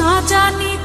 না জানি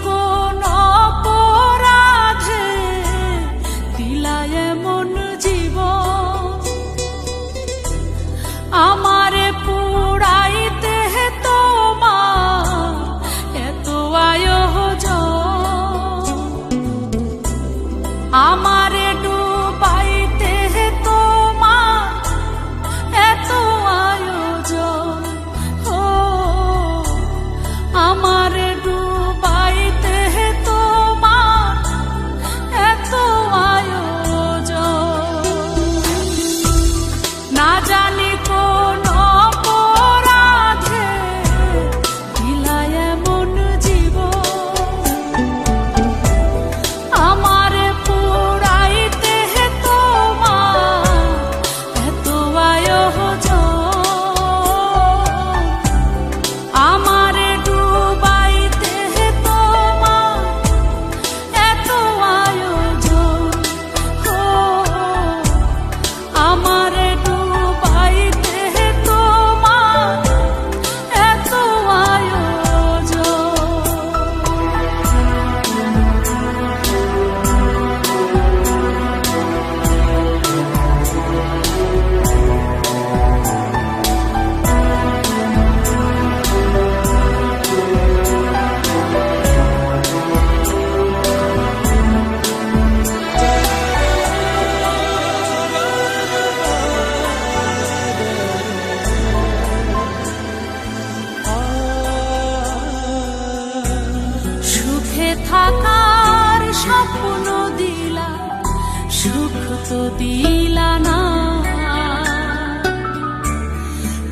সুখ তো দিলানা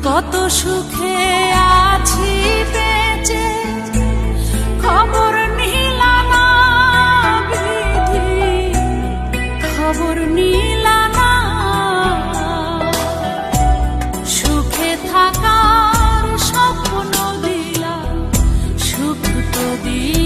কত সুখে আছি বেঁচে, খবর নিলা খবর সুখে থাকার স্বপ্ন সুখ তো দিলা